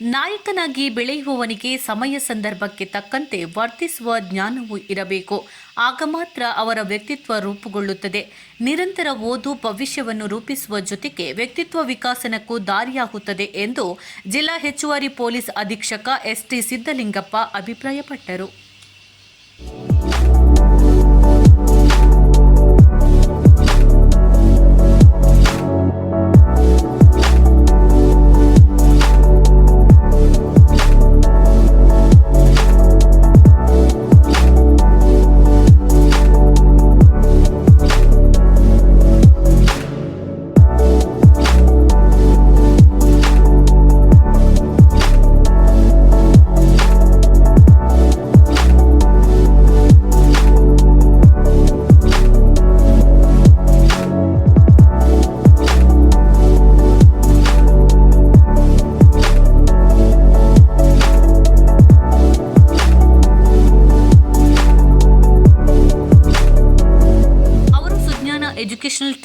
ನಾಯಕನಾಗಿ ಬೆಳೆಯುವವನಿಗೆ ಸಮಯ ಸಂದರ್ಭಕ್ಕೆ ತಕ್ಕಂತೆ ವರ್ತಿಸುವ ಜ್ಞಾನವೂ ಇರಬೇಕು. ಆಗ ಮಾತ್ರ ಅವರ ವ್ಯಕ್ತಿತ್ವ ರೂಪುಗೊಳ್ಳುತ್ತದೆ. ನಿರಂತರ ಓದು ಭವಿಷ್ಯವನ್ನು ರೂಪಿಸುವ ಜೊತೆಗೆ ವ್ಯಕ್ತಿತ್ವ ವಿಕಾಸನಕ್ಕೂ ದಾರಿಯಾಗುತ್ತದೆ ಎಂದು ಜಿಲ್ಲಾ ಹೆಚ್ಚುವರಿ ಪೊಲೀಸ್ ಅಧೀಕ್ಷಕ ಎಸ್ಟಿ ಸಿದ್ದಲಿಂಗಪ್ಪ ಅಭಿಪ್ರಾಯಪಟ್ಟರು.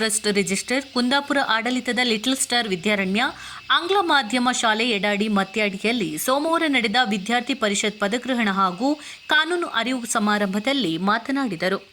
ಟ್ರಸ್ಟ್ ರಿಜಿಸ್ಟರ್ ಕುಂದಾಪುರ ಆಡಳಿತದ ಲಿಟಲ್ ಸ್ಟಾರ್ ವಿದ್ಯಾರಣ್ಯ, ಆಂಗ್ಲ ಮಾಧ್ಯಮ ಶಾಲೆ ಎಡಾಡಿ ಮತ್ಯಾಡಿಯಲ್ಲಿ ಸೋಮವಾರ ನಡೆದ ವಿದ್ಯಾರ್ಥಿ ಪರಿಷತ್ ಪದಗ್ರಹಣ ಹಾಗೂ ಕಾನೂನು ಅರಿವು ಸಮಾರಂಭದಲ್ಲಿ ಮಾತನಾಡಿದರು.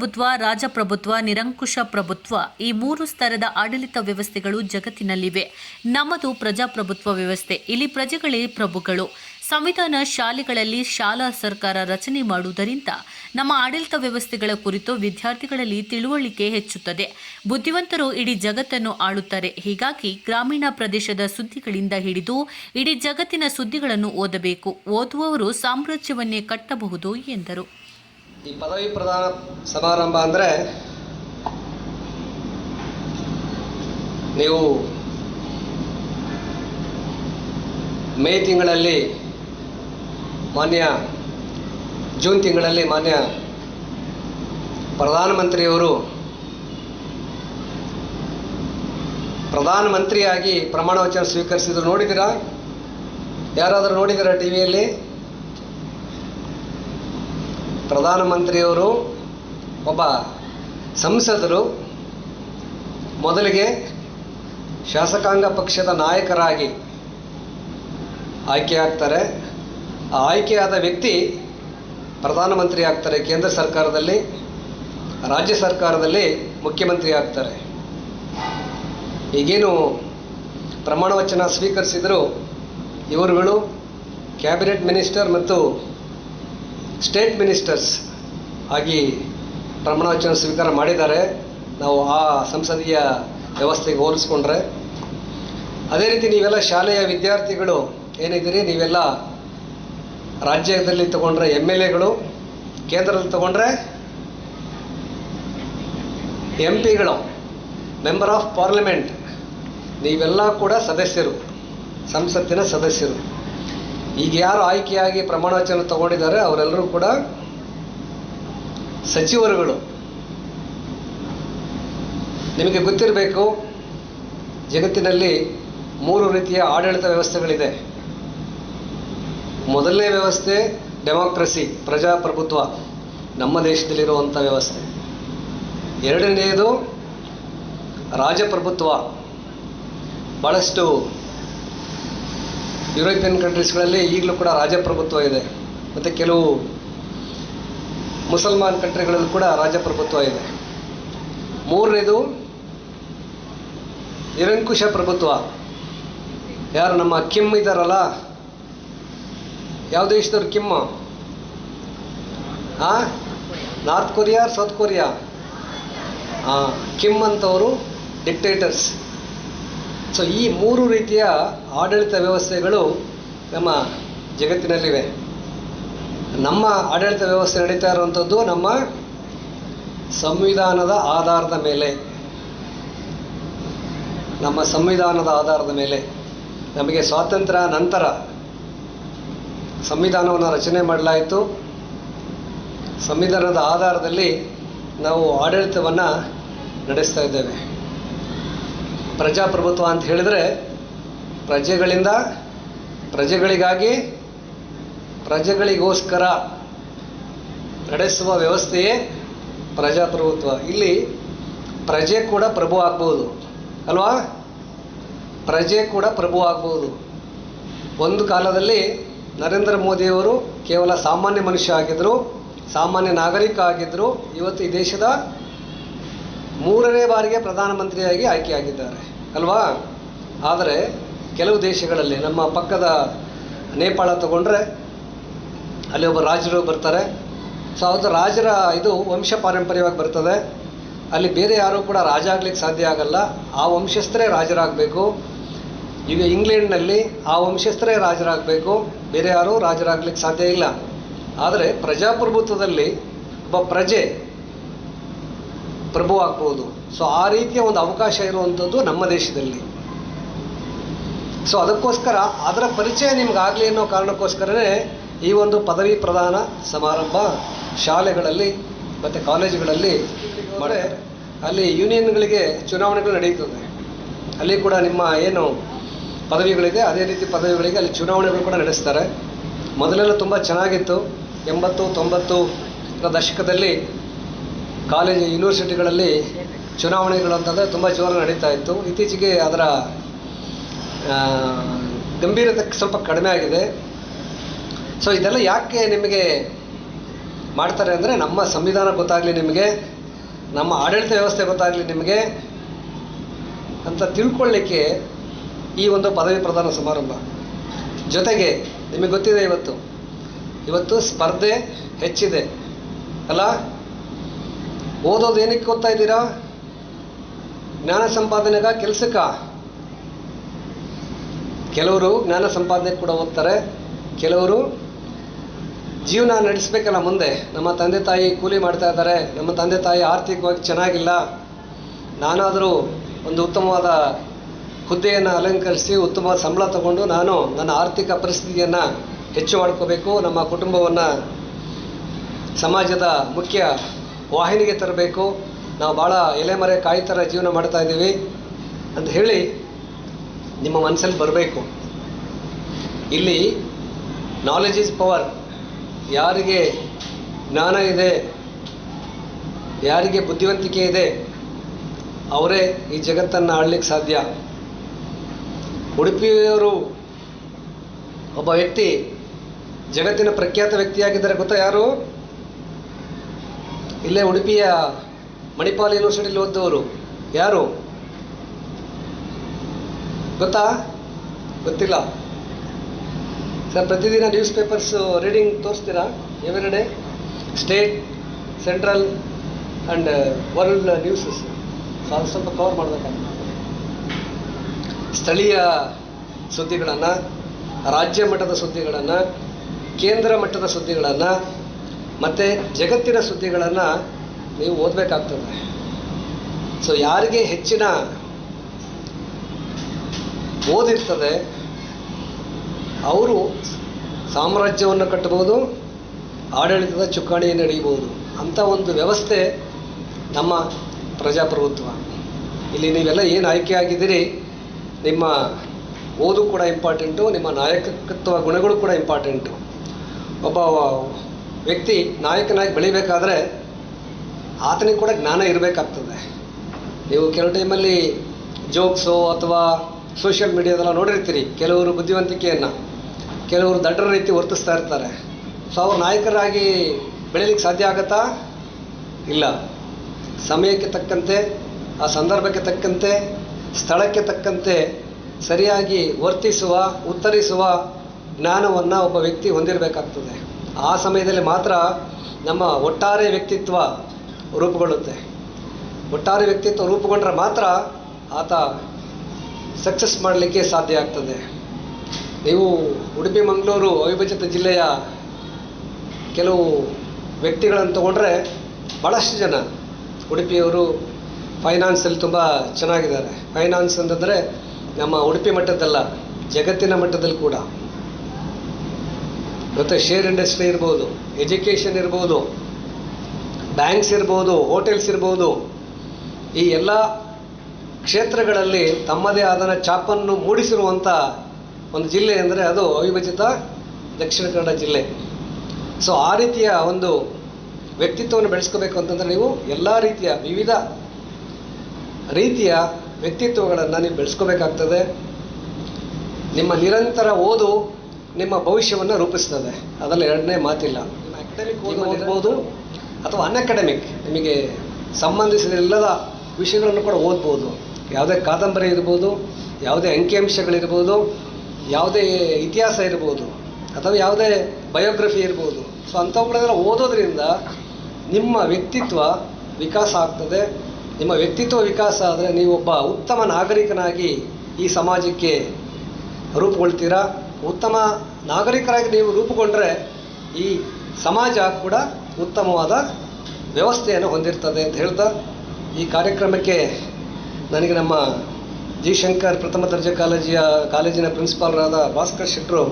ಪ್ರಜಾಪ್ರಭುತ್ವ ರಾಜಪ್ರಭುತ್ವ ನಿರಂಕುಶ ಪ್ರಭುತ್ವ ಈ ಮೂರು ಸ್ತರದ ಆಡಳಿತ ವ್ಯವಸ್ಥೆಗಳು ಜಗತ್ತಿನಲ್ಲಿವೆ. ನಮ್ಮದು ಪ್ರಜಾಪ್ರಭುತ್ವ ವ್ಯವಸ್ಥೆ. ಇಲ್ಲಿ ಪ್ರಜೆಗಳೇ ಪ್ರಭುಗಳು. ಸಂವಿಧಾನ ಶಾಲೆಗಳಲ್ಲಿ ಶಾಲಾ ಸರ್ಕಾರ ರಚನೆ ಮಾಡುವುದರಿಂದ ನಮ್ಮ ಆಡಳಿತ ವ್ಯವಸ್ಥೆಗಳ ಕುರಿತು ವಿದ್ಯಾರ್ಥಿಗಳಲ್ಲಿ ತಿಳುವಳಿಕೆ ಹೆಚ್ಚುತ್ತದೆ. ಬುದ್ಧಿವಂತರು ಇಡೀ ಜಗತ್ತನ್ನು ಆಳುತ್ತಾರೆ. ಹೀಗಾಗಿ ಗ್ರಾಮೀಣ ಪ್ರದೇಶದ ಸುದ್ದಿಗಳಿಂದ ಹಿಡಿದು ಇಡೀ ಜಗತ್ತಿನ ಸುದ್ದಿಗಳನ್ನು ಓದಬೇಕು. ಓದುವವರು ಸಾಮ್ರಾಜ್ಯವನ್ನೇ ಕಟ್ಟಬಹುದು ಎಂದರು. ಈ ಪದವಿ ಪ್ರದಾನ ಸಮಾರಂಭ ಅಂದರೆ ನೀವು ಮೇ ತಿಂಗಳಲ್ಲಿ ಮಾನ್ಯ, ಜೂನ್ ತಿಂಗಳಲ್ಲಿ ಮಾನ್ಯ ಪ್ರಧಾನಮಂತ್ರಿಯವರು ಪ್ರಧಾನಮಂತ್ರಿಯಾಗಿ ಪ್ರಮಾಣ ವಚನ ಸ್ವೀಕರಿಸಿದ್ರು ನೋಡಿದ್ದೀರಾ? ಯಾರಾದರೂ ನೋಡಿದ್ದೀರಾ ಟಿ ವಿಯಲ್ಲಿ ಪ್ರಧಾನಮಂತ್ರಿಯವರು ಒಬ್ಬ ಸಂಸದರು ಮೊದಲಿಗೆ ಶಾಸಕಾಂಗ ಪಕ್ಷದ ನಾಯಕರಾಗಿ ಆಯ್ಕೆಯಾಗ್ತಾರೆ ಆ ಆಯ್ಕೆಯಾದ ವ್ಯಕ್ತಿ ಪ್ರಧಾನಮಂತ್ರಿ ಆಗ್ತಾರೆ. ಕೇಂದ್ರ ಸರ್ಕಾರದಲ್ಲಿ, ರಾಜ್ಯ ಸರ್ಕಾರದಲ್ಲಿ ಮುಖ್ಯಮಂತ್ರಿ ಆಗ್ತಾರೆ. ಈಗೇನು ಪ್ರಮಾಣ ವಚನ ಸ್ವೀಕರಿಸಿದರೂ ಇವರುಗಳು, ಕ್ಯಾಬಿನೆಟ್ ಮಿನಿಸ್ಟರ್ ಮತ್ತು ಸ್ಟೇಟ್ ಮಿನಿಸ್ಟರ್ಸ್ ಆಗಿ ಪ್ರಮಾಣವಚನ ಸ್ವೀಕಾರ ಮಾಡಿದ್ದಾರೆ. ನಾವು ಆ ಸಂಸದೀಯ ವ್ಯವಸ್ಥೆಗೆ ಹೋಲಿಸ್ಕೊಂಡ್ರೆ ಅದೇ ರೀತಿ ನೀವೆಲ್ಲ ಶಾಲೆಯ ವಿದ್ಯಾರ್ಥಿಗಳು ಏನಿದ್ದೀರಿ? ನೀವೆಲ್ಲ ರಾಜ್ಯದಲ್ಲಿ ತಗೊಂಡ್ರೆ ಎಂ ಎಲ್ ಎಗಳು, ಕೇಂದ್ರದಲ್ಲಿ ತಗೊಂಡ್ರೆ ಎಂ ಪಿಗಳು, ಮೆಂಬರ್ ಆಫ್ ಪಾರ್ಲಿಮೆಂಟ್, ನೀವೆಲ್ಲ ಕೂಡ ಸದಸ್ಯರು, ಸಂಸತ್ತಿನ ಸದಸ್ಯರು. ಈಗ ಯಾರು ಆಯ್ಕೆಯಾಗಿ ಪ್ರಮಾಣ ವಚನ ತಗೊಂಡಿದ್ದಾರೆ, ಅವರೆಲ್ಲರೂ ಕೂಡ ಸಚಿವರುಗಳು. ನಿಮಗೆ ಗೊತ್ತಿರಬೇಕು, ಜಗತ್ತಿನಲ್ಲಿ ಮೂರು ರೀತಿಯ ಆಡಳಿತ ವ್ಯವಸ್ಥೆಗಳಿದೆ. ಮೊದಲನೇ ವ್ಯವಸ್ಥೆ ಡೆಮಾಕ್ರಸಿ, ಪ್ರಜಾಪ್ರಭುತ್ವ, ನಮ್ಮ ದೇಶದಲ್ಲಿರುವಂಥ ವ್ಯವಸ್ಥೆ. ಎರಡನೆಯದು ರಾಜಪ್ರಭುತ್ವ. ಭಾಳಷ್ಟು ಯುರೋಪಿಯನ್ ಕಂಟ್ರೀಸ್ಗಳಲ್ಲಿ ಈಗಲೂ ಕೂಡ ರಾಜಪ್ರಭುತ್ವ ಇದೆ. ಮತ್ತು ಕೆಲವು ಮುಸಲ್ಮಾನ್ ಕಂಟ್ರಿಗಳಲ್ಲೂ ಕೂಡ ರಾಜಪ್ರಭುತ್ವ ಇದೆ. ಮೂರನೇದು ನಿರಂಕುಶ ಪ್ರಭುತ್ವ. ಯಾರು ನಮ್ಮ ಕಿಮ್ ಇದ್ದಾರಲ್ಲ ಯಾವ ದೇಶದವ್ರು ಕಿಮ್? ಹಾಂ North Korea, South Korea? Kim ಅಂತವರು ಡಿಕ್ಟೇಟರ್ಸ್ ಸೊ ಈ ಮೂರು ರೀತಿಯ ಆಡಳಿತ ವ್ಯವಸ್ಥೆಗಳು ನಮ್ಮ ಜಗತ್ತಿನಲ್ಲಿವೆ. ನಮ್ಮ ಆಡಳಿತ ವ್ಯವಸ್ಥೆ ನಡೀತಾ ಇರುವಂಥದ್ದು ನಮ್ಮ ಸಂವಿಧಾನದ ಆಧಾರದ ಮೇಲೆ. ನಮ್ಮ ಸಂವಿಧಾನದ ಆಧಾರದ ಮೇಲೆ. ನಮಗೆ ಸ್ವಾತಂತ್ರ್ಯ ನಂತರ ಸಂವಿಧಾನವನ್ನು ರಚನೆ ಮಾಡಲಾಯಿತು. ಸಂವಿಧಾನದ ಆಧಾರದಲ್ಲಿ ನಾವು ಆಡಳಿತವನ್ನು ನಡೆಸ್ತಾ ಇದ್ದೇವೆ. ಪ್ರಜಾಪ್ರಭುತ್ವ ಅಂತ ಹೇಳಿದರೆ ಪ್ರಜೆಗಳಿಂದ ಪ್ರಜೆಗಳಿಗಾಗಿ ಪ್ರಜೆಗಳಿಗೋಸ್ಕರ ನಡೆಸುವ ವ್ಯವಸ್ಥೆಯೇ ಪ್ರಜಾಪ್ರಭುತ್ವ. ಇಲ್ಲಿ ಪ್ರಜೆ ಕೂಡ ಪ್ರಭು ಆಗ್ಬೋದು, ಅಲ್ವಾ? ಪ್ರಜೆ ಕೂಡ ಪ್ರಭು ಆಗ್ಬೋದು. ಒಂದು ಕಾಲದಲ್ಲಿ ನರೇಂದ್ರ ಮೋದಿಯವರು ಕೇವಲ ಸಾಮಾನ್ಯ ಮನುಷ್ಯ ಆಗಿದ್ದರು ಸಾಮಾನ್ಯ ನಾಗರಿಕ ಆಗಿದ್ದರು ಇವತ್ತು ಈ ದೇಶದ ಮೂರನೇ ಬಾರಿಗೆ ಪ್ರಧಾನಮಂತ್ರಿಯಾಗಿ ಆಯ್ಕೆಯಾಗಿದ್ದಾರೆ, ಅಲ್ವಾ? ಆದರೆ ಕೆಲವು ದೇಶಗಳಲ್ಲಿ, ನಮ್ಮ ಪಕ್ಕದ ನೇಪಾಳ ತಗೊಂಡ್ರೆ ಅಲ್ಲಿ ಒಬ್ಬ ರಾಜರು ಬರ್ತಾರೆ. ಸೊ ಅದು ರಾಜರ ಇದು ವಂಶ ಪಾರಂಪರ್ಯವಾಗಿ ಬರ್ತದೆ. ಅಲ್ಲಿ ಬೇರೆ ಯಾರೂ ಕೂಡ ರಾಜ ಆಗ್ಲಿಕ್ಕೆ ಸಾಧ್ಯ ಆಗಲ್ಲ. ಆ ವಂಶಸ್ಥರೇ ರಾಜರಾಗಬೇಕು. ಈಗ ಇಂಗ್ಲೆಂಡ್ನಲ್ಲಿ ಆ ವಂಶಸ್ಥರೇ ರಾಜರಾಗಬೇಕು. ಬೇರೆ ಯಾರೂ ರಾಜರಾಗ್ಲಿಕ್ಕೆ ಸಾಧ್ಯ ಇಲ್ಲ. ಆದರೆ ಪ್ರಜಾಪ್ರಭುತ್ವದಲ್ಲಿ ಒಬ್ಬ ಪ್ರಜೆ ಪ್ರಭು ಆಗ್ಬೋದು. ಸೊ ಆ ರೀತಿಯ ಒಂದು ಅವಕಾಶ ಇರುವಂಥದ್ದು ನಮ್ಮ ದೇಶದಲ್ಲಿ. ಸೊ ಅದಕ್ಕೋಸ್ಕರ ಅದರ ಪರಿಚಯ ನಿಮ್ಗಾಗಲಿ ಅನ್ನೋ ಕಾರಣಕ್ಕೋಸ್ಕರನೇ ಈ ಒಂದು ಪದವಿ ಪ್ರದಾನ ಸಮಾರಂಭ ಶಾಲೆಗಳಲ್ಲಿ ಮತ್ತು ಕಾಲೇಜುಗಳಲ್ಲಿ ಮಾಡಿ ಅಲ್ಲಿ ಯೂನಿಯನ್ಗಳಿಗೆ ಚುನಾವಣೆಗಳು ನಡೆಯುತ್ತದೆ ಅಲ್ಲಿ ಕೂಡ ನಿಮ್ಮ ಏನು ಪದವಿಗಳಿದೆ, ಅದೇ ರೀತಿ ಪದವಿಗಳಿಗೆ ಅಲ್ಲಿ ಚುನಾವಣೆಗಳು ಕೂಡ ನಡೆಸ್ತಾರೆ. ಮೊದಲೆಲ್ಲ ತುಂಬ ಚೆನ್ನಾಗಿತ್ತು. ಎಂಬತ್ತು, ತೊಂಬತ್ತು ದಶಕದಲ್ಲಿ ಕಾಲೇಜು ಯೂನಿವರ್ಸಿಟಿಗಳಲ್ಲಿ ಚುನಾವಣೆಗಳು ಅಂತಂದರೆ ತುಂಬ ಜೋರು ನಡೀತಾ ಇತ್ತು. ಇತ್ತೀಚೆಗೆ ಅದರ ಗಂಭೀರತೆ ಸ್ವಲ್ಪ ಕಡಿಮೆ ಆಗಿದೆ. ಸೊ ಇದೆಲ್ಲ ಯಾಕೆ ನಿಮಗೆ ಮಾಡ್ತಾರೆ ಅಂದರೆ ನಮ್ಮ ಸಂವಿಧಾನ ಗೊತ್ತಾಗಲಿ ನಿಮಗೆ, ನಮ್ಮ ಆಡಳಿತ ವ್ಯವಸ್ಥೆ ಗೊತ್ತಾಗಲಿ ನಿಮಗೆ ಅಂತ ತಿಳ್ಕೊಳ್ಳಿಕ್ಕೆ ಈ ಒಂದು ಪದವಿ ಪ್ರದಾನ ಸಮಾರಂಭ. ಜೊತೆಗೆ ನಿಮಗೆ ಗೊತ್ತಿದೆ ಇವತ್ತು ಇವತ್ತು ಸ್ಪರ್ಧೆ ಹೆಚ್ಚಿದೆ. ಅಲ್ಲ ಓದೋದು ಏನಕ್ಕೆ ಓದ್ತಾ ಇದ್ದೀರಾ? ಜ್ಞಾನ ಸಂಪಾದನೆಗ ಕೆಲಸಕ್ಕ? ಕೆಲವರು ಜ್ಞಾನ ಸಂಪಾದನೆ ಕೂಡ ಓದ್ತಾರೆ. ಕೆಲವರು ಜೀವನ ನಡೆಸಬೇಕಲ್ಲ ಮುಂದೆ. ನಮ್ಮ ತಂದೆ ತಾಯಿ ಕೂಲಿ ಮಾಡ್ತಾ ಇದ್ದಾರೆ. ನಮ್ಮ ತಂದೆ ತಾಯಿ ಆರ್ಥಿಕವಾಗಿ ಚೆನ್ನಾಗಿಲ್ಲ. ನಾನಾದರೂ ಒಂದು ಉತ್ತಮವಾದ ಹುದ್ದೆಯನ್ನು ಅಲಂಕರಿಸಿ ಉತ್ತಮ ಸಂಬಳ ತಗೊಂಡು ನಾನು ನನ್ನ ಆರ್ಥಿಕ ಪರಿಸ್ಥಿತಿಯನ್ನು ಹೆಚ್ಚು ಮಾಡ್ಕೋಬೇಕು. ನಮ್ಮ ಕುಟುಂಬವನ್ನು ಸಮಾಜದ ಮುಖ್ಯ ವಾಹಿನಿಗೆ ತರಬೇಕು. ನಾವು ಭಾಳ ಎಲೆಮರೆ ಕಾಯಿ ಥರ ಜೀವನ ಮಾಡ್ತಾ ಇದ್ದೀವಿ ಅಂತ ಹೇಳಿ ನಿಮ್ಮ ಮನಸ್ಸಲ್ಲಿ ಬರಬೇಕು. ಇಲ್ಲಿ ನಾಲೆಜ್ ಈಸ್ ಪವರ್ ಯಾರಿಗೆ ಜ್ಞಾನ ಇದೆ, ಯಾರಿಗೆ ಬುದ್ಧಿವಂತಿಕೆ ಇದೆ, ಅವರೇ ಈ ಜಗತ್ತನ್ನು ಆಳ್ಲಿಕ್ಕೆ ಸಾಧ್ಯ. ಉಡುಪಿಯವರು ಒಬ್ಬ ವ್ಯಕ್ತಿ ಜಗತ್ತಿನ ಪ್ರಖ್ಯಾತ ವ್ಯಕ್ತಿಯಾಗಿದ್ದಾರೆ. ಗೊತ್ತಾ ಯಾರು? ಇಲ್ಲೇ ಉಡುಪಿಯ ಮಣಿಪಾಲ್ ಯೂನಿವರ್ಸಿಟಿಲಿ ಓದ್ದವರು. ಯಾರು? ಗೊತ್ತಾ? ಗೊತ್ತಿಲ್ಲ. ಸರ್, ಪ್ರತಿದಿನ news papers, reading ತೋರಿಸ್ತೀರಾ? Every day state, central and world newses. So ಅದು ಸ್ವಲ್ಪ ಕವರ್ ಮಾಡಬೇಕಂತ ಸ್ಥಳೀಯ ಸುದ್ದಿಗಳನ್ನು, ರಾಜ್ಯ ಮಟ್ಟದ ಸುದ್ದಿಗಳನ್ನು, ಕೇಂದ್ರ ಮಟ್ಟದ ಸುದ್ದಿಗಳನ್ನು ಮತ್ತು ಜಗತ್ತಿನ ಸುದ್ದಿಗಳನ್ನು ನೀವು ಓದಬೇಕಾಗ್ತದೆ. ಸೊ ಯಾರಿಗೆ ಹೆಚ್ಚಿನ ಓದಿರ್ತದೆ, ಅವರು ಸಾಮ್ರಾಜ್ಯವನ್ನು ಕಟ್ಟಬಹುದು, ಆಡಳಿತದ ಚುಕ್ಕಾಣಿಯನ್ನು ಹಿಡಿಯಬಹುದು ಅಂಥ ಒಂದು ವ್ಯವಸ್ಥೆ ನಮ್ಮ ಪ್ರಜಾಪ್ರಭುತ್ವ. ಇಲ್ಲಿ ನೀವೆಲ್ಲ ಏನು ಆಯ್ಕೆ ಆಗಿದ್ದೀರಿ? ನಿಮ್ಮ ಓದು ಕೂಡ ಇಂಪಾರ್ಟೆಂಟು ನಿಮ್ಮ ನಾಯಕತ್ವ ಗುಣಗಳು ಕೂಡ ಇಂಪಾರ್ಟೆಂಟು ಒಬ್ಬ ವ್ಯಕ್ತಿ ನಾಯಕನಾಗಿ ಬೆಳಿಬೇಕಾದ್ರೆ ಆತನಿಗೆ ಕೂಡ ಜ್ಞಾನ ಇರಬೇಕಾಗ್ತದೆ. ನೀವು ಕೆಲವು ಟೈಮಲ್ಲಿ ಜೋಕ್ಸು ಅಥವಾ ಸೋಷಿಯಲ್ ಮೀಡಿಯಾದೆಲ್ಲ ನೋಡಿರ್ತೀರಿ, ಕೆಲವರು ಬುದ್ಧಿವಂತಿಕೆಯನ್ನು, ಕೆಲವರು ದಡ್ಡರ ರೀತಿ ವರ್ತಿಸ್ತಾ ಇರ್ತಾರೆ. ಸೊ ಅವ್ರು ನಾಯಕರಾಗಿ ಬೆಳೀಲಿಕ್ಕೆ ಸಾಧ್ಯ ಆಗತ್ತಾ? ಇಲ್ಲ. ಸಮಯಕ್ಕೆ ತಕ್ಕಂತೆ, ಆ ಸಂದರ್ಭಕ್ಕೆ ತಕ್ಕಂತೆ, ಸ್ಥಳಕ್ಕೆ ತಕ್ಕಂತೆ ಸರಿಯಾಗಿ ವರ್ತಿಸುವ, ಉತ್ತರಿಸುವ ಜ್ಞಾನವನ್ನು ಒಬ್ಬ ವ್ಯಕ್ತಿ ಹೊಂದಿರಬೇಕಾಗ್ತದೆ. ಆ ಸಮಯದಲ್ಲಿ ಮಾತ್ರ ನಮ್ಮ ಒಟ್ಟಾರೆ ವ್ಯಕ್ತಿತ್ವ ರೂಪುಗೊಳ್ಳುತ್ತೆ. ಒಟ್ಟಾರೆ ವ್ಯಕ್ತಿತ್ವ ರೂಪುಗೊಂಡ್ರೆ ಮಾತ್ರ ಆತ ಸಕ್ಸಸ್ ಮಾಡಲಿಕ್ಕೆ ಸಾಧ್ಯ ಆಗ್ತದೆ. ನೀವು ಉಡುಪಿ, ಮಂಗಳೂರು, ಅವಿಭಜಿತ ಜಿಲ್ಲೆಯ ಕೆಲವು ವ್ಯಕ್ತಿಗಳನ್ನು ತಗೊಂಡ್ರೆ ಭಾಳಷ್ಟು ಜನ ಉಡುಪಿಯವರು ಫೈನಾನ್ಸಲ್ಲಿ ತುಂಬ ಚೆನ್ನಾಗಿದ್ದಾರೆ. ಫೈನಾನ್ಸ್ ಅಂತಂದರೆ ನಮ್ಮ ಉಡುಪಿ ಮಟ್ಟದ್ದಲ್ಲ, ಜಗತ್ತಿನ ಮಟ್ಟದಲ್ಲಿ ಕೂಡ. ಮತ್ತು ಶೇರ್ ಇಂಡಸ್ಟ್ರಿ ಇರ್ಬೋದು ಎಜುಕೇಷನ್ ಇರ್ಬೋದು ಬ್ಯಾಂಕ್ಸ್ ಇರ್ಬೋದು ಹೋಟೆಲ್ಸ್ ಇರ್ಬೋದು, ಈ ಎಲ್ಲ ಕ್ಷೇತ್ರಗಳಲ್ಲಿ ತಮ್ಮದೇ ಆದ ಛಾಪನ್ನು ಮೂಡಿಸಿರುವಂಥ ಒಂದು ಜಿಲ್ಲೆ ಅಂದರೆ ಅದು ಅವಿಭಜಿತ ದಕ್ಷಿಣ ಕನ್ನಡ ಜಿಲ್ಲೆ. ಸೊ ಆ ರೀತಿಯ ಒಂದು ವ್ಯಕ್ತಿತ್ವವನ್ನು ಬೆಳೆಸ್ಕೋಬೇಕು ಅಂತಂದರೆ ನೀವು ಎಲ್ಲ ರೀತಿಯ ವಿವಿಧ ರೀತಿಯ ವ್ಯಕ್ತಿತ್ವಗಳನ್ನು ನೀವು ಬೆಳೆಸ್ಕೋಬೇಕಾಗ್ತದೆ. ನಿಮ್ಮ ನಿರಂತರ ಓದು ನಿಮ್ಮ ಭವಿಷ್ಯವನ್ನು ರೂಪಿಸ್ತದೆ. ಅದರಲ್ಲಿ ಎರಡನೇ ಮಾತಿಲ್ಲ. ಅಕಾಡೆಮಿಕ್ ಓದ್ಬೋದು ಅಥವಾ ಅನ್ಅಕಾಡೆಮಿಕ್ ನಿಮಗೆ ಸಂಬಂಧಿಸಿದ ಎಲ್ಲದ ವಿಷಯಗಳನ್ನು ಕೂಡ ಓದ್ಬೋದು. ಯಾವುದೇ ಕಾದಂಬರಿ ಇರ್ಬೋದು ಯಾವುದೇ ಅಂಕಿಅಂಶಗಳಿರ್ಬೋದು ಯಾವುದೇ ಇತಿಹಾಸ ಇರ್ಬೋದು ಅಥವಾ ಯಾವುದೇ ಬಯೋಗ್ರಫಿ ಇರ್ಬೋದು. ಸೊ ಅಂಥವುಗಳನ್ನೆಲ್ಲ ಓದೋದ್ರಿಂದ ನಿಮ್ಮ ವ್ಯಕ್ತಿತ್ವ ವಿಕಾಸ ಆಗ್ತದೆ. ನಿಮ್ಮ ವ್ಯಕ್ತಿತ್ವ ವಿಕಾಸ ಆದರೆ ನೀವೊಬ್ಬ ಉತ್ತಮ ನಾಗರಿಕನಾಗಿ ಈ ಸಮಾಜಕ್ಕೆ ರೂಪುಗೊಳ್ತೀರಾ? ಉತ್ತಮ ನಾಗರಿಕರಾಗಿ ನೀವು ರೂಪುಗೊಂಡರೆ ಈ ಸಮಾಜ ಕೂಡ ಉತ್ತಮವಾದ ವ್ಯವಸ್ಥೆಯನ್ನು ಹೊಂದಿರ್ತದೆ ಅಂತ ಹೇಳ್ತಾ ಈ ಕಾರ್ಯಕ್ರಮಕ್ಕೆ ನನಗೆ ನಮ್ಮ ಜಿ ಶಂಕರ್ ಪ್ರಥಮ ದರ್ಜೆ ಕಾಲೇಜಿಯ ಕಾಲೇಜಿನ ಪ್ರಿನ್ಸಿಪಾಲರಾದ ಭಾಸ್ಕರ್ ಶೆಟ್ಟರು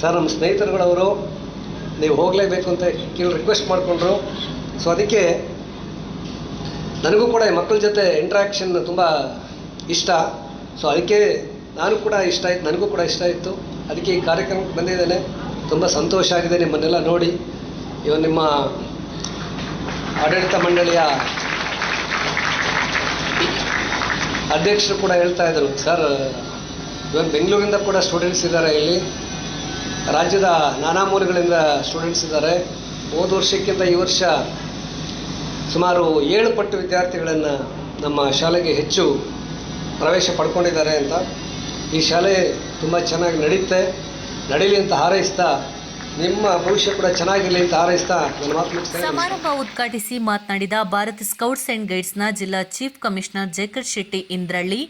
ಸರ್, ನಮ್ಮ ಸ್ನೇಹಿತರುಗಳವರು, ನೀವು ಹೋಗಲೇಬೇಕು ಅಂತ ಕೇಳಿ ರಿಕ್ವೆಸ್ಟ್ ಮಾಡಿಕೊಂಡ್ರು. ಸೊ ಅದಕ್ಕೆ ನನಗೂ ಕೂಡ ಈ ಮಕ್ಕಳ ಜೊತೆ ಇಂಟ್ರಾಕ್ಷನ್ ತುಂಬ ಇಷ್ಟ. ಸೊ ಅದಕ್ಕೆ ನಾನು ಕೂಡ ಇಷ್ಟ ಆಯಿತು, ನನಗೂ ಕೂಡ ಇಷ್ಟ ಆಯಿತು. ಅದಕ್ಕೆ ಈ ಕಾರ್ಯಕ್ರಮಕ್ಕೆ ಬಂದಿದ್ದೇನೆ. ತುಂಬ ಸಂತೋಷ ಆಗಿದೆ ನಿಮ್ಮನ್ನೆಲ್ಲ ನೋಡಿ. ಇವನು ನಿಮ್ಮ ಆಡಳಿತ ಮಂಡಳಿಯ ಅಧ್ಯಕ್ಷರು ಕೂಡ ಹೇಳ್ತಾ ಇದ್ರು, ಸರ್, ಇವನ್ ಬೆಂಗಳೂರಿಂದ ಕೂಡ ಸ್ಟೂಡೆಂಟ್ಸ್ ಇದ್ದಾರೆ ಇಲ್ಲಿ. ರಾಜ್ಯದ ನಾನಾ ಮೂಲೆಗಳಿಂದ ಸ್ಟೂಡೆಂಟ್ಸ್ ಇದ್ದಾರೆ. ಹೋದ ವರ್ಷಕ್ಕಿಂತ ಈ ವರ್ಷ ಸುಮಾರು ಏಳು ಪಟ್ಟು ವಿದ್ಯಾರ್ಥಿಗಳನ್ನು ನಮ್ಮ ಶಾಲೆಗೆ ಹೆಚ್ಚು ಪ್ರವೇಶ ಪಡ್ಕೊಂಡಿದ್ದಾರೆ ಅಂತ. ಈ ಶಾಲೆ ತುಂಬ ಚೆನ್ನಾಗಿ ನಡೀತೆ ನಡೀಲಿ ಅಂತ ಹಾರೈಸ್ತಾ, ನಿಮ್ಮ ಭವಿಷ್ಯ ಕೂಡ ಚೆನ್ನಾಗಿರಲಿ ಅಂತ ಹಾರೈಸ್ತಾ. ಸಮಾರಂಭ ಉದ್ಘಾಟಿಸಿ ಮಾತನಾಡಿದ ಭಾರತ್ ಸ್ಕೌಟ್ಸ್ ಅಂಡ್ ಗೈಡ್ಸ್ನ ಜಿಲ್ಲಾ ಚೀಫ್ ಕಮಿಷನರ್ ಜೇಕರ್ ಶೆಟ್ಟಿ ಇಂದ್ರಳ್ಳಿ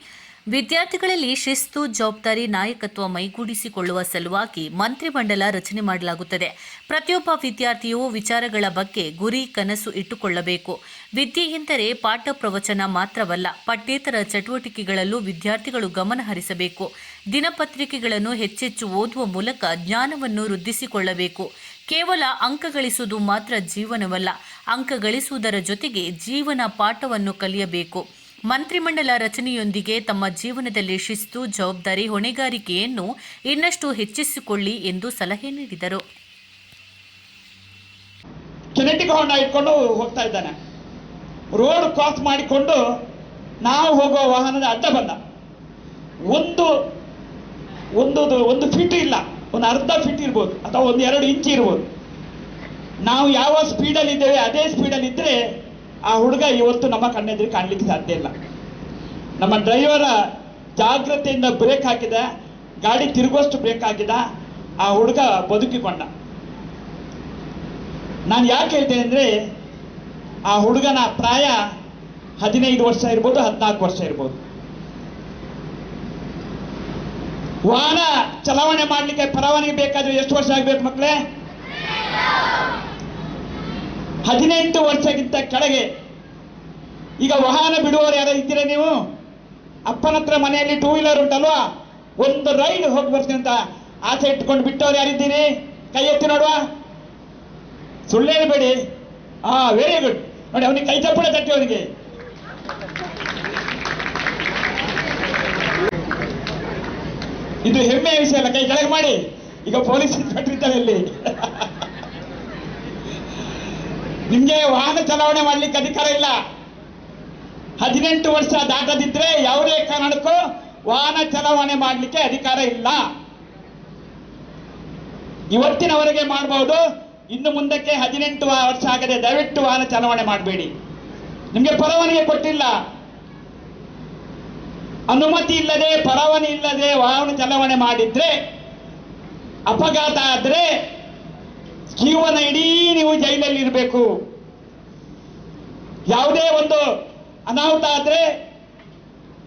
ವಿದ್ಯಾರ್ಥಿಗಳಲ್ಲಿ ಶಿಸ್ತು, ಜವಾಬ್ದಾರಿ, ನಾಯಕತ್ವ ಮೈಗೂಡಿಸಿಕೊಳ್ಳುವ ಸಲುವಾಗಿ ಮಂತ್ರಿಮಂಡಲ ರಚನೆ ಮಾಡಲಾಗುತ್ತದೆ. ಪ್ರತಿಯೊಬ್ಬ ವಿದ್ಯಾರ್ಥಿಯು ವಿಚಾರಗಳ ಬಗ್ಗೆ ಗುರಿ, ಕನಸು ಇಟ್ಟುಕೊಳ್ಳಬೇಕು. ವಿದ್ಯೆ ಎಂದರೆ ಪಾಠ ಪ್ರವಚನ ಮಾತ್ರವಲ್ಲ, ಪಠ್ಯೇತರ ಚಟುವಟಿಕೆಗಳಲ್ಲೂ ವಿದ್ಯಾರ್ಥಿಗಳು ಗಮನ ಹರಿಸಬೇಕು. ದಿನಪತ್ರಿಕೆಗಳನ್ನು ಹೆಚ್ಚೆಚ್ಚು ಓದುವ ಮೂಲಕ ಜ್ಞಾನವನ್ನು ವೃದ್ಧಿಸಿಕೊಳ್ಳಬೇಕು. ಕೇವಲ ಅಂಕ ಗಳಿಸುವುದು ಮಾತ್ರ ಜೀವನವಲ್ಲ, ಅಂಕ ಗಳಿಸುವುದರ ಜೊತೆಗೆ ಜೀವನ ಪಾಠವನ್ನು ಕಲಿಯಬೇಕು. ಮಂತ್ರಿಮಂಡಲ ರಚನೆಯೊಂದಿಗೆ ತಮ್ಮ ಜೀವನದಲ್ಲಿ ಶಿಸ್ತು, ಜವಾಬ್ದಾರಿ, ಹೊಣೆಗಾರಿಕೆಯನ್ನು ಇನ್ನಷ್ಟು ಹೆಚ್ಚಿಸಿಕೊಳ್ಳಿ ಎಂದು ಸಲಹೆ ನೀಡಿದರು. ಇಟ್ಕೊಂಡು ಹೋಗ್ತಾ ಇದ್ದಾನೆ. ರೋಡ್ ಕ್ರಾಸ್ ಮಾಡಿಕೊಂಡು ನಾವು ಹೋಗುವ ವಾಹನದ ಅಡ್ಡ ಬಂದ ಒಂದು ಒಂದು ಒಂದು ಫೀಟ್ ಇಲ್ಲ. ಒಂದು ಅರ್ಧ ಫೀಟ್ ಇರ್ಬೋದು. ಅಥವಾ ಒಂದು ಎರಡು ಇಂಚ್ ಇರ್ಬೋದು. ನಾವು ಯಾವ ಸ್ಪೀಡಲ್ಲಿ ಇದ್ದೇವೆ, ಅದೇ ಸ್ಪೀಡಲ್ಲಿ ಇದ್ದರೆ ಆ ಹುಡುಗ ಇವತ್ತು ನಮ್ಮ ಕಣ್ಣೆದುರು ಕಾಣಲಿಕ್ಕೆ ಸಾಧ್ಯ ಇಲ್ಲ. ನಮ್ಮ ಡ್ರೈವರ ಜಾಗ್ರತೆಯಿಂದ ಬ್ರೇಕ್ ಹಾಕಿದ, ಗಾಡಿ ತಿರುಗುವಷ್ಟು ಬ್ರೇಕ್ ಹಾಕಿದ, ಆ ಹುಡುಗ ಬದುಕಿಕೊಂಡ. ನಾನು ಯಾಕೆ ಹೇಳ್ತೇನೆ ಅಂದರೆ, ಆ ಹುಡುಗನ ಪ್ರಾಯ ಹದಿನೈದು ವರ್ಷ ಇರ್ಬೋದು, ಹದಿನಾಲ್ಕು ವರ್ಷ ಇರ್ಬೋದು. ವಾಹನ ಚಲಾವಣೆ ಮಾಡಲಿಕ್ಕೆ, ಪರವಾನಗಿ ಬೇಕಾದ್ರೆ ಎಷ್ಟು ವರ್ಷ ಆಗಬೇಕು ಮಕ್ಕಳೇ? ಹದಿನೆಂಟು ವರ್ಷಕ್ಕಿಂತ ಕೆಳಗೆ. ಈಗ ವಾಹನ ಬಿಡುವವರು ಯಾರು ಇದ್ದೀರಾ ನೀವು? ಅಪ್ಪನ ಹತ್ರ ಮನೆಯಲ್ಲಿ ಟೂ ವೀಲರ್ ಉಂಟಲ್ವಾ? ಒಂದು ರೈಡ್ ಹೋಗಿ ಬರ್ತೀನಿ ಅಂತ ಆಸೆ ಇಟ್ಕೊಂಡು ಬಿಟ್ಟವ್ರು ಯಾರಿದ್ದೀರಿ? ಕೈ ಎತ್ತಿ ನೋಡುವ. ಸುಳ್ಳು ಹೇಳಬೇಡಿ ಹಾ ವೆರಿ ಗುಡ್ ನೋಡಿ, ಅವನಿಗೆ ಕೈ ಚಪ್ಪಳೆ ತಟ್ಟಿ ಅವನಿಗೆ. ಇದು ಹೆಮ್ಮೆಯ ವಿಷಯ ಅಲ್ಲ, ಕೈ ಕೆಳಗೆ ಮಾಡಿ. ಈಗ ಪೊಲೀಸ್ ಇನ್ಸ್ಪೆಕ್ಟರ್ ಇದ್ದಾರೆ ಇಲ್ಲಿ ನಿಮ್ಗೆ ವಾಹನ ಚಲಾವಣೆ ಮಾಡ್ಲಿಕ್ಕೆ ಅಧಿಕಾರ ಇಲ್ಲ. ಹದಿನೆಂಟು ವರ್ಷ ದಾಟದಿದ್ರೆ ಯಾವುದೇ ಕಾರಣಕ್ಕೂ ವಾಹನ ಚಲಾವಣೆ ಮಾಡಲಿಕ್ಕೆ ಅಧಿಕಾರ ಇಲ್ಲ. ಇವತ್ತಿನವರೆಗೆ ಮಾಡಬಹುದು ಇನ್ನು ಮುಂದಕ್ಕೆ ಹದಿನೆಂಟು ವರ್ಷ ಆಗದೆ ದಯವಿಟ್ಟು ವಾಹನ ಚಲಾವಣೆ ಮಾಡಬೇಡಿ. ನಿಮಗೆ ಪರವಾನಗಿ ಕೊಟ್ಟಿಲ್ಲ. ಅನುಮತಿ ಇಲ್ಲದೆ, ಪರವಾನಿ ಇಲ್ಲದೆ ವಾಹನ ಚಲಾವಣೆ ಮಾಡಿದ್ರೆ, ಅಪಘಾತ ಆದ್ರೆ ಜೀವನ ಇಡೀ ನೀವು ಜೈಲಲ್ಲಿ ಇರಬೇಕು. ಯಾವುದೇ ಒಂದು ಅನಾಹುತ ಆದ್ರೆ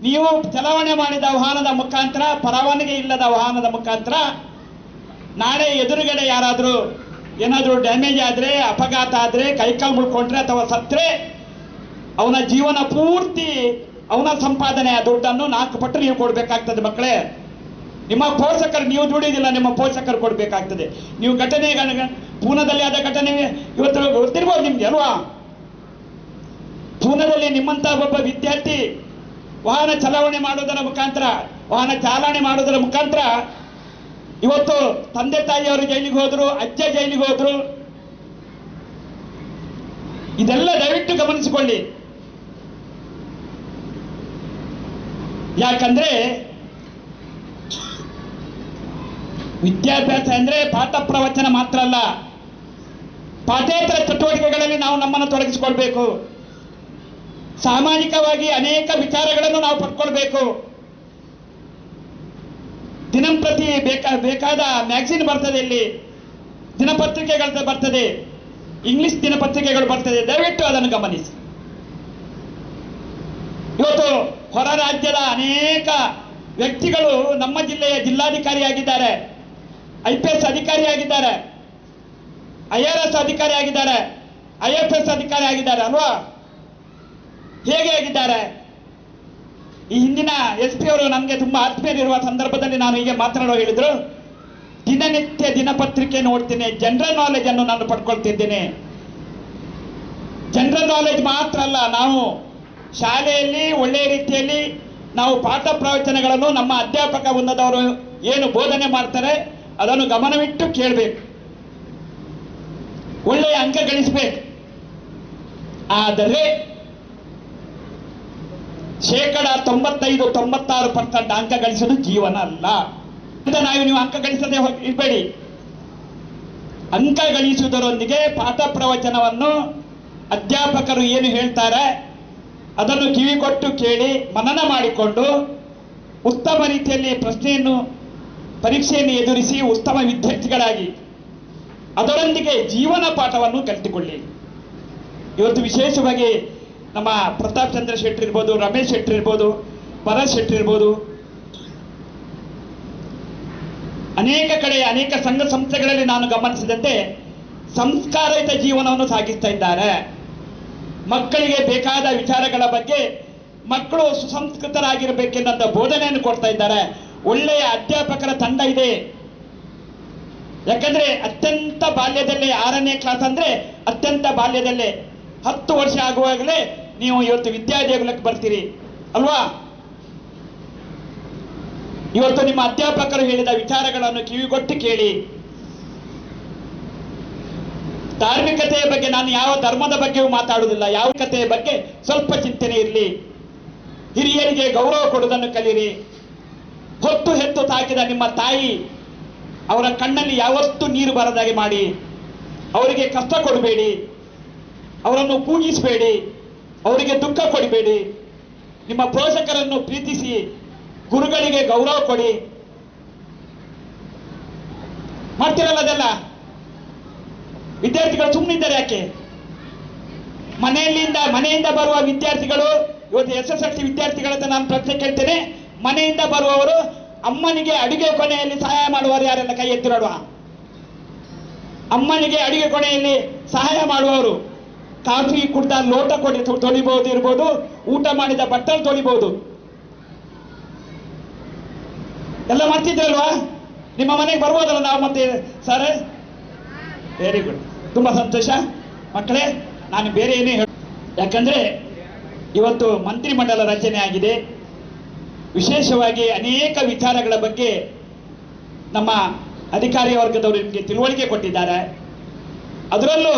ನೀವು ಚಲಾವಣೆ ಮಾಡಿದ ವಾಹನದ ಮುಖಾಂತರ, ಪರವಾನಗಿ ಇಲ್ಲದ ವಾಹನದ ಮುಖಾಂತರ ನಾಳೆ ಎದುರುಗಡೆ ಯಾರಾದರೂ ಏನಾದರೂ ಡ್ಯಾಮೇಜ್ ಆದರೆ, ಅಪಘಾತ ಆದರೆ ಕೈಕಾಲು ಮುಳ್ಕೊಂಡ್ರೆ ಅಥವಾ ಸತ್ತರೆ, ಅವನ ಜೀವನ ಪೂರ್ತಿ ಅವನ ಸಂಪಾದನೆ ಆ ದುಡ್ಡನ್ನು ನಾಲ್ಕು ಪಟ್ಟು ನೀವು ಕೊಡಬೇಕಾಗ್ತದೆ ಮಕ್ಕಳೇ. ನಿಮ್ಮ ಪೋಷಕರು, ನೀವು ದುಡಿದಿಲ್ಲ, ನಿಮ್ಮ ಪೋಷಕರು ಕೊಡಬೇಕಾಗ್ತದೆ. ನೀವು ಘಟನೆ ಪೂನಾದಲ್ಲಿ ಆದ ಘಟನೆ ಇವತ್ತು ಗೊತ್ತಿರ್ಬೋದು ನಿಮ್ಗೆ, ಅಲ್ವಾ? ಪೂನಾದಲ್ಲಿ ನಿಮ್ಮಂತ ಒಬ್ಬ ವಿದ್ಯಾರ್ಥಿ ವಾಹನ ಚಲಾವಣೆ ಮಾಡೋದರ ಮುಖಾಂತರ, ವಾಹನ ಚಾಲನೆ ಮಾಡೋದರ ಮುಖಾಂತರ ಇವತ್ತು ತಂದೆ ತಾಯಿಯವರು ಜೈಲಿಗೆ ಹೋದ್ರು, ಅಜ್ಜ ಜೈಲಿಗೆ ಹೋದ್ರು. ಇದೆಲ್ಲ ದಯವಿಟ್ಟು ಗಮನಿಸಿಕೊಳ್ಳಿ. ಯಾಕಂದ್ರೆ ವಿದ್ಯಾಭ್ಯಾಸ ಅಂದ್ರೆ ಪಾಠ ಪ್ರವಚನ ಮಾತ್ರ ಅಲ್ಲ. ಪಾಠೇತರ ಚಟುವಟಿಕೆಗಳಲ್ಲಿ ನಾವು ನಮ್ಮನ್ನು ತೊಡಗಿಸಿಕೊಳ್ಬೇಕು. ಸಾಮಾಜಿಕವಾಗಿ ಅನೇಕ ವಿಚಾರಗಳನ್ನು ನಾವು ಪಡ್ಕೊಳ್ಬೇಕು. ದಿನಂಪ್ರತಿ ಬೇಕಾ, ಬೇಕಾದ ಮ್ಯಾಗ್ಝಿನ್ ಬರ್ತದೆ ಇಲ್ಲಿ. ದಿನಪತ್ರಿಕೆಗಳು ಬರ್ತದೆ. ಇಂಗ್ಲಿಷ್ ದಿನಪತ್ರಿಕೆಗಳು ಬರ್ತದೆ. ದಯವಿಟ್ಟು ಅದನ್ನು ಗಮನಿಸಿ. ಇವತ್ತು ಹೊರ ರಾಜ್ಯದ ಅನೇಕ ವ್ಯಕ್ತಿಗಳು ನಮ್ಮ ಜಿಲ್ಲೆಯ ಜಿಲ್ಲಾಧಿಕಾರಿಯಾಗಿದ್ದಾರೆ. ಐ ಪಿ ಎಸ್ ಅಧಿಕಾರಿಯಾಗಿದ್ದಾರೆ. ಐ ಆರ್ ಎಸ್ ಅಧಿಕಾರಿ ಆಗಿದ್ದಾರೆ. ಐ ಎಫ್ ಎಸ್ ಅಧಿಕಾರಿ ಆಗಿದ್ದಾರೆ ಅಲ್ವಾ? ಹೇಗೆ ಆಗಿದ್ದಾರೆ? ಈ ಹಿಂದಿನ ಎಸ್ ಪಿ ಅವರು ನನಗೆ ತುಂಬಾ ಆತ್ಮೀಯರಿರುವ ಸಂದರ್ಭದಲ್ಲಿ ನಾನು ಹೀಗೆ ಮಾತನಾಡೋ ಹೇಳಿದ್ರು, ದಿನನಿತ್ಯ ದಿನಪತ್ರಿಕೆ ನೋಡ್ತೀನಿ, ಜನರಲ್ ನಾಲೆಜ್ ಅನ್ನು ನಾನು ಪಡ್ಕೊಳ್ತಿದ್ದೇನೆ. ಜನರಲ್ ನಾಲೆಜ್ ಮಾತ್ರ ಅಲ್ಲ, ನಾವು ಶಾಲೆಯಲ್ಲಿ ಒಳ್ಳೆಯ ರೀತಿಯಲ್ಲಿ ನಾವು ಪಾಠ ಪ್ರವಚನಗಳನ್ನು ನಮ್ಮ ಅಧ್ಯಾಪಕ ವೃಂದದವರು ಏನು ಬೋಧನೆ ಮಾಡ್ತಾರೆ, ಅದನ್ನು ಗಮನವಿಟ್ಟು ಕೇಳಬೇಕು. ಒಳ್ಳೆಯ ಅಂಕ ಗಳಿಸಬೇಕು. ಆದರೆ ಶೇಕಡ ತೊಂಬತ್ತೈದು, ತೊಂಬತ್ತಾರು ಪರ್ಸೆಂಟ್ ಅಂಕ ಗಳಿಸೋದು ಜೀವನ ಅಲ್ಲ. ಅಂತ ನಾವು ನೀವು ಅಂಕ ಗಳಿಸದೆ ಇರಬೇಡಿ. ಅಂಕ ಗಳಿಸುವುದರೊಂದಿಗೆ ಪಾಠ ಪ್ರವಚನವನ್ನು ಅಧ್ಯಾಪಕರು ಏನು ಹೇಳ್ತಾರೆ? ಅದನ್ನು ಕಿವಿಗೊಟ್ಟು ಕೇಳಿ ಮನನ ಮಾಡಿಕೊಂಡು ಉತ್ತಮ ರೀತಿಯಲ್ಲಿ ಪ್ರಶ್ನೆಯನ್ನು, ಪರೀಕ್ಷೆಯನ್ನು ಎದುರಿಸಿ ಉತ್ತಮ ವಿದ್ಯಾರ್ಥಿಗಳಾಗಿ. ಅದರೊಂದಿಗೆ ಜೀವನ ಪಾಠವನ್ನು ಕಲಿತುಕೊಳ್ಳಿ. ಇವತ್ತು ವಿಶೇಷವಾಗಿ ನಮ್ಮ ಪ್ರತಾಪ್ ಚಂದ್ರ ಶೆಟ್ಟಿ ಇರ್ಬೋದು, ರಮೇಶ್ ಶೆಟ್ಟಿ ಇರ್ಬೋದು ಪರ ಶೆಟ್ಟಿ ಇರ್ಬೋದು, ಅನೇಕ ಕಡೆ, ಅನೇಕ ಸಂಘ ಸಂಸ್ಥೆಗಳಲ್ಲಿ ನಾನು ಗಮನಿಸಿದಂತೆ ಸಂಸ್ಕಾರಯುತ ಜೀವನವನ್ನು ಸಾಗಿಸ್ತಾ ಇದ್ದಾರೆ. ಮಕ್ಕಳಿಗೆ ಬೇಕಾದ ವಿಚಾರಗಳ ಬಗ್ಗೆ ಮಕ್ಕಳು ಸುಸಂಸ್ಕೃತರಾಗಿರಬೇಕೆನ್ನಂತ ಬೋಧನೆಯನ್ನು ಕೊಡ್ತಾ ಇದ್ದಾರೆ. ಒಳ್ಳೆಯ ಅಧ್ಯಾಪಕರ ತಂಡ ಇದೆ. ಯಾಕಂದ್ರೆ ಅತ್ಯಂತ ಬಾಲ್ಯದಲ್ಲೇ ಆರನೇ ಕ್ಲಾಸ್ ಅಂದ್ರೆ ಅತ್ಯಂತ ಬಾಲ್ಯದಲ್ಲೇ ಹತ್ತು ವರ್ಷ ಆಗುವಾಗಲೇ ನೀವು ಇವತ್ತು ವಿದ್ಯಾದೇಗುಲಕ್ಕೆ ಬರ್ತೀರಿ, ಅಲ್ವಾ? ಇವತ್ತು ನಿಮ್ಮ ಅಧ್ಯಾಪಕರು ಹೇಳಿದ ವಿಚಾರಗಳನ್ನು ಕಿವಿಗೊಟ್ಟು ಕೇಳಿ. ಧಾರ್ಮಿಕತೆಯ ಬಗ್ಗೆ ನಾನು ಯಾವ ಧರ್ಮದ ಬಗ್ಗೆಯೂ ಮಾತಾಡುವುದಿಲ್ಲ ಯಾವ ಕಥೆಯ ಬಗ್ಗೆ ಸ್ವಲ್ಪ ಚಿಂತನೆ ಇರಲಿ. ಹಿರಿಯರಿಗೆ ಗೌರವ ಕೊಡುವುದನ್ನು ಕಲಿಯಿರಿ. ಹೊತ್ತು ಹೆತ್ತು ತಾಕಿದ ನಿಮ್ಮ ತಾಯಿ ಅವರ ಕಣ್ಣಲ್ಲಿ ಯಾವತ್ತೂ ನೀರು ಬರದಾಗೆ ಮಾಡಿ. ಅವರಿಗೆ ಕಷ್ಟ ಕೊಡಬೇಡಿ. ಅವರನ್ನು ಕೂಗಿಸಬೇಡಿ. ಅವರಿಗೆ ದುಃಖ ಕೊಡಬೇಡಿ. ನಿಮ್ಮ ಪೋಷಕರನ್ನು ಪ್ರೀತಿಸಿ, ಗುರುಗಳಿಗೆ ಗೌರವ ಕೊಡಿ. ಮಾಡ್ತಿರಲ್ಲ ಅದೆಲ್ಲ? ವಿದ್ಯಾರ್ಥಿಗಳು ಸುಮ್ಮನಿದ್ದಾರೆ ಯಾಕೆ? ಮನೆಯಲ್ಲಿಂದ, ಮನೆಯಿಂದ ಬರುವ ವಿದ್ಯಾರ್ಥಿಗಳು, ಇವತ್ತು ಎಸ್ ಎಸ್ ಎಲ್ ಸಿ ವಿದ್ಯಾರ್ಥಿಗಳಂತ ನಾನು ಪ್ರಶ್ನೆ ಕೇಳ್ತೇನೆ. ಮನೆಯಿಂದ ಬರುವವರು ಅಮ್ಮನಿಗೆ ಅಡುಗೆ ಕೊನೆಯಲ್ಲಿ ಸಹಾಯ ಮಾಡುವವರು ಯಾರೆಲ್ಲ ಕೈ ಎತ್ತಿರೋಡುವ ಅಮ್ಮನಿಗೆ ಅಡುಗೆ ಕೊನೆಯಲ್ಲಿ ಸಹಾಯ ಮಾಡುವವರು ಕಾಫಿ, ಕುಡ್ದ, ಲೋಟ ಕೊಡಿ ತೊಳಿಬಹುದು ಇರ್ಬೋದು, ಊಟ ಮಾಡಿದ ಬಟ್ಟಲು ತೊಳಿಬಹುದು ಎಲ್ಲ ಮಾಡ್ತಿದ್ರಲ್ವಾ ನಿಮ್ಮ ಮನೆಗೆ ಬರ್ಬೋದಲ್ಲ ನಾವು ಮತ್ತೆ? ಸರ್? ವೆರಿ ಗುಡ್ ತುಂಬಾ ಸಂತೋಷ. ಮಕ್ಕಳೇ, ನಾನು ಬೇರೆ ಏನೇ ಹೇಳ ಯಾಕಂದ್ರೆ ಇವತ್ತು ಮಂತ್ರಿಮಂಡಲ ರಚನೆ ಆಗಿದೆ. ವಿಶೇಷವಾಗಿ ಅನೇಕ ವಿಚಾರಗಳ ಬಗ್ಗೆ ನಮ್ಮ ಅಧಿಕಾರಿ ವರ್ಗದವರು ನಿಮಗೆ ತಿಳುವಳಿಕೆ ಕೊಟ್ಟಿದ್ದಾರೆ. ಅದರಲ್ಲೂ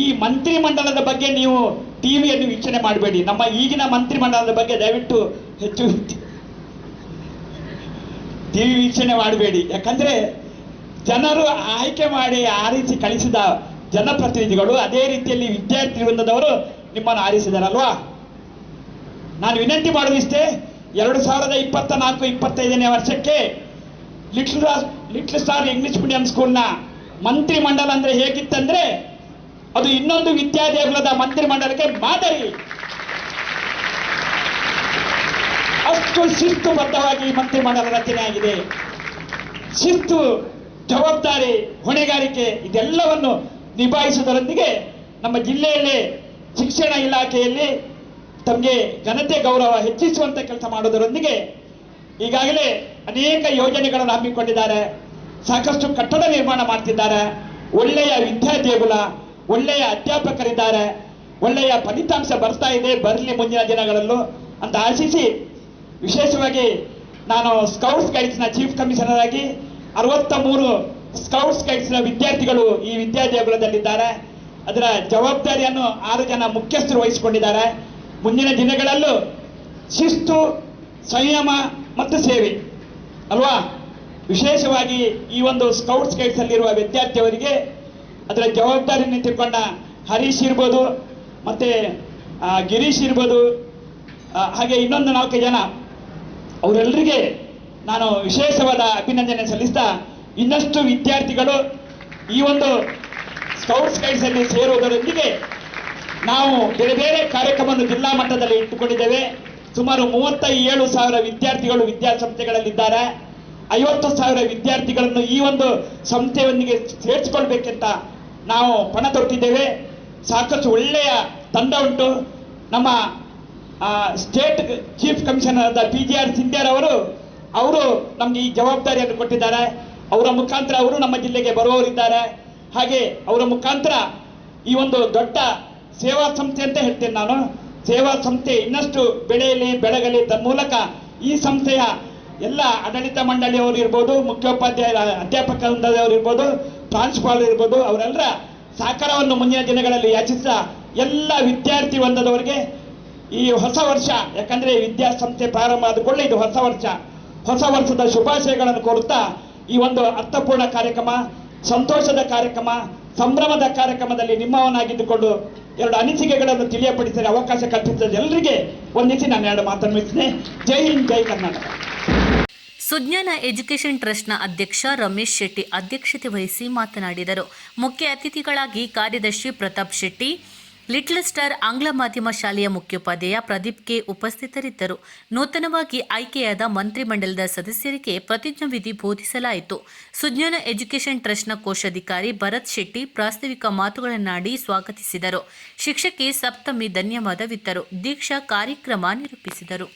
ಈ ಮಂತ್ರಿಮಂಡಲದ ಬಗ್ಗೆ ನೀವು ಟಿವಿಯನ್ನು ವೀಕ್ಷಣೆ ಮಾಡಬೇಡಿ. ನಮ್ಮ ಈಗಿನ ಮಂತ್ರಿಮಂಡಲದ ಬಗ್ಗೆ ದಯವಿಟ್ಟು ಹೆಚ್ಚು ಟಿವಿ ವೀಕ್ಷಣೆ ಮಾಡಬೇಡಿ. ಯಾಕಂದ್ರೆ ಜನರು ಆಯ್ಕೆ ಮಾಡಿ ಆ ರೀತಿ ಕಳಿಸಿದ ಜನಪ್ರತಿನಿಧಿಗಳು ಅದೇ ರೀತಿಯಲ್ಲಿ ವಿದ್ಯಾರ್ಥಿ ವೃಂದದವರು ನಿಮ್ಮನ್ನು ಆರಿಸಿದಾರಲ್ವಾ? ನಾನು ವಿನಂತಿ ಮಾಡೋದಿಷ್ಟೇ ಎರಡು ಸಾವಿರದ ಇಪ್ಪತ್ತ ನಾಲ್ಕು, ಇಪ್ಪತ್ತೈದನೇ ವರ್ಷಕ್ಕೆ little little star English medium ಸ್ಕೂಲ್ನ ಮಂತ್ರಿ ಮಂಡಲ ಅಂದ್ರೆ ಹೇಗಿತ್ತಂದ್ರೆ ಅದು ಇನ್ನೊಂದು ವಿದ್ಯಾದೇಗುಲದ ಮಂತ್ರಿ ಮಂಡಲಕ್ಕೆ ಮಾದರಿ. ಅಷ್ಟು ಶಿಸ್ತುಬದ್ಧವಾಗಿ ಮಂತ್ರಿ ಮಂಡಲ ರಚನೆ ಆಗಿದೆ. ಶಿಸ್ತು, ಜವಾಬ್ದಾರಿ, ಹೊಣೆಗಾರಿಕೆ ಇದೆಲ್ಲವನ್ನು ನಿಭಾಯಿಸುವುದರೊಂದಿಗೆ ನಮ್ಮ ಜಿಲ್ಲೆಯಲ್ಲಿ ಶಿಕ್ಷಣ ಇಲಾಖೆಯಲ್ಲಿ ತಮಗೆ ಜನತೆ ಗೌರವ ಹೆಚ್ಚಿಸುವಂತ ಕೆಲಸ ಮಾಡುವುದರೊಂದಿಗೆ ಈಗಾಗಲೇ ಅನೇಕ ಯೋಜನೆಗಳನ್ನು ಹಮ್ಮಿಕೊಂಡಿದ್ದಾರೆ. ಸಾಕಷ್ಟು ಕಟ್ಟಡ ನಿರ್ಮಾಣ ಮಾಡ್ತಿದ್ದಾರೆ. ಒಳ್ಳೆಯ ವಿದ್ಯಾದೇಗುಲ ಒಳ್ಳೆಯ ಅಧ್ಯಾಪಕರಿದ್ದಾರೆ. ಒಳ್ಳೆಯ ಫಲಿತಾಂಶ ಬರ್ತಾ ಇದೆ ಬರಲಿ ಮುಂದಿನ ದಿನಗಳಲ್ಲೂ ಅಂತ ಆಶಿಸಿ ವಿಶೇಷವಾಗಿ ನಾನು ಸ್ಕೌಟ್ಸ್ ಗೈಡ್ಸ್ನ ಚೀಫ್ ಕಮಿಷನರ್ ಆಗಿ ಅರವತ್ತ ಮೂರು ಸ್ಕೌಟ್ಸ್ ಗೈಡ್ಸ್ನ ವಿದ್ಯಾರ್ಥಿಗಳು ಈ ವಿದ್ಯಾದೇಗುಲದಲ್ಲಿದ್ದಾರೆ ಅದರ ಜವಾಬ್ದಾರಿಯನ್ನು ಆರು ಜನ ಮುಖ್ಯಸ್ಥರು ವಹಿಸಿಕೊಂಡಿದ್ದಾರೆ. ಮುಂದಿನ ದಿನಗಳಲ್ಲೂ ಶಿಸ್ತು, ಸಂಯಮ ಮತ್ತು ಸೇವೆ, ಅಲ್ವಾ? ವಿಶೇಷವಾಗಿ ಈ ಒಂದು ಸ್ಕೌಟ್ಸ್ ಗೈಡ್ಸಲ್ಲಿರುವ ವಿದ್ಯಾರ್ಥಿಯವರಿಗೆ ಅದರ ಜವಾಬ್ದಾರಿಯನ್ನು ತಿಳ್ಕೊಂಡ ಹರೀಶ್ ಇರ್ಬೋದು, ಮತ್ತೆ ಗಿರೀಶ್ ಇರ್ಬೋದು ಹಾಗೆ ಇನ್ನೊಂದು ನಾಲ್ಕು ಜನ. ಅವರೆಲ್ಲರಿಗೆ ನಾನು ವಿಶೇಷವಾದ ಅಭಿನಂದನೆ ಸಲ್ಲಿಸ್ತಾ ಇನ್ನಷ್ಟು ವಿದ್ಯಾರ್ಥಿಗಳು ಈ ಒಂದು ಸ್ಕೌಟ್ಸ್ ಗೈಡ್ಸ್ ಅಲ್ಲಿ ಸೇರುವುದರೊಂದಿಗೆ ನಾವು ಬೇರೆ ಬೇರೆ ಕಾರ್ಯಕ್ರಮವನ್ನು ಜಿಲ್ಲಾ ಮಟ್ಟದಲ್ಲಿ ಇಟ್ಟುಕೊಂಡಿದ್ದೇವೆ. ಸುಮಾರು ಮೂವತ್ತ ಏಳು ಸಾವಿರ ವಿದ್ಯಾರ್ಥಿಗಳು ವಿದ್ಯಾಸಂಸ್ಥೆಗಳಲ್ಲಿದ್ದಾರೆ. ಐವತ್ತು ಸಾವಿರ ವಿದ್ಯಾರ್ಥಿಗಳನ್ನು ಈ ಒಂದು ಸಂಸ್ಥೆಯೊಂದಿಗೆ ಸೇರಿಸಿಕೊಳ್ಬೇಕಂತ ನಾವು ಪಣ ತೊಟ್ಟಿದ್ದೇವೆ. ಸಾಕಷ್ಟು ಒಳ್ಳೆಯ ತಂಡ ಉಂಟು. ನಮ್ಮ state chief commissioner P G R Sindhyar ಅವರು ಅವರು ನಮಗೆ ಈ ಜವಾಬ್ದಾರಿಯನ್ನು ಕೊಟ್ಟಿದ್ದಾರೆ. ಅವರ ಮುಖಾಂತರ ಅವರು ನಮ್ಮ ಜಿಲ್ಲೆಗೆ ಬರುವವರಿದ್ದಾರೆ. ಹಾಗೆ ಅವರ ಮುಖಾಂತರ ಈ ಒಂದು ದೊಡ್ಡ ಸೇವಾ ಸಂಸ್ಥೆ ಅಂತ ಹೇಳ್ತೇನೆ ನಾನು. ಸೇವಾ ಸಂಸ್ಥೆ ಇನ್ನಷ್ಟು ಬೆಳೆಯಲಿ ಬೆಳಗಲಿ ತನ್ಮೂಲಕ ಈ ಸಂಸ್ಥೆಯ ಎಲ್ಲ ಆಡಳಿತ ಮಂಡಳಿಯವರು ಇರ್ಬೋದು, ಮುಖ್ಯೋಪಾಧ್ಯಾಯ ಅಧ್ಯಾಪಕ ವೃಂದದವರು ಇರ್ಬೋದು ಪ್ರಾಂಶುಪಾಲರು ಇರ್ಬೋದು ಅವರೆಲ್ಲರ ಸಹಕಾರವನ್ನು ಮುಂದಿನ ದಿನಗಳಲ್ಲಿ ಯಾಚಿಸ್ತಾ ಎಲ್ಲ ವಿದ್ಯಾರ್ಥಿ ವೃಂದದವರಿಗೆ ಈ ಹೊಸ ವರ್ಷ, ಯಾಕಂದ್ರೆ ವಿದ್ಯಾಸಂಸ್ಥೆ ಪ್ರಾರಂಭ ಆದ ಕೂಡಲೇ ಇದು ಹೊಸ ವರ್ಷ. ಹೊಸ ವರ್ಷದ ಶುಭಾಶಯಗಳನ್ನು ಕೋರುತ್ತಾ ಈ ಒಂದು ಅರ್ಥಪೂರ್ಣ ಕಾರ್ಯಕ್ರಮ, ಸಂತೋಷದ ಕಾರ್ಯಕ್ರಮ, ಸಂಭ್ರಮದ ಕಾರ್ಯಕ್ರಮದಲ್ಲಿ ನಿಮ್ಮವನಾಗಿದ್ದುಕೊಂಡು ಎರಡು ಅನಿಸಿಕೆಗಳನ್ನು ತಿಳಿಯಪಡಿಸಲು ಅವಕಾಶ ಕಲ್ಪಿಸಿದ ಎಲ್ಲರಿಗೆ ಒಂದಿಸಿ ನಾನು ಎರಡು ಮಾತನ್ನು ಮುಗಿಸ್ತೇನೆ ಜೈ ಹಿಂದ್, ಜೈ ಕರ್ನಾಟಕ. ಸುಜ್ಞಾನ ಎಜುಕೇಷನ್ ಟ್ರಸ್ಟ್ನ ಅಧ್ಯಕ್ಷ ರಮೇಶ್ ಶೆಟ್ಟಿ ಅಧ್ಯಕ್ಷತೆ ವಹಿಸಿ ಮಾತನಾಡಿದರು. ಮುಖ್ಯ ಅತಿಥಿಗಳಾಗಿ ಕಾರ್ಯದರ್ಶಿ ಪ್ರತಾಪ್ ಶೆಟ್ಟಿ ಲಿಟ್ಲ್ ಸ್ಟಾರ್ ಆಂಗ್ಲ ಮಾಧ್ಯಮ ಶಾಲೆಯ ಮುಖ್ಯೋಪಾಧ್ಯಾಯ ಪ್ರದೀಪ್ ಕೆ ಉಪಸ್ಥಿತರಿದ್ದರು. ನೂತನವಾಗಿ ಆಯ್ಕೆಯಾದ ಮಂತ್ರಿಮಂಡಲದ ಸದಸ್ಯರಿಗೆ ಪ್ರತಿಜ್ಞಾವಿಧಿ ಬೋಧಿಸಲಾಯಿತು. ಸುಜ್ಞಾನ ಎಜುಕೇಷನ್ ಟ್ರಸ್ಟ್ನ ಕೋಶಾಧಿಕಾರಿ ಭರತ್ ಶೆಟ್ಟಿ ಪ್ರಾಸ್ತಾವಿಕ ಮಾತುಗಳನ್ನಾಡಿ ಸ್ವಾಗತಿಸಿದರು. ಶಿಕ್ಷಕಿ ಸಪ್ತಮಿ ಧನ್ಯವಾದವಿತ್ತರು. ದೀಕ್ಷಾ ಕಾರ್ಯಕ್ರಮ ನಿರೂಪಿಸಿದರು.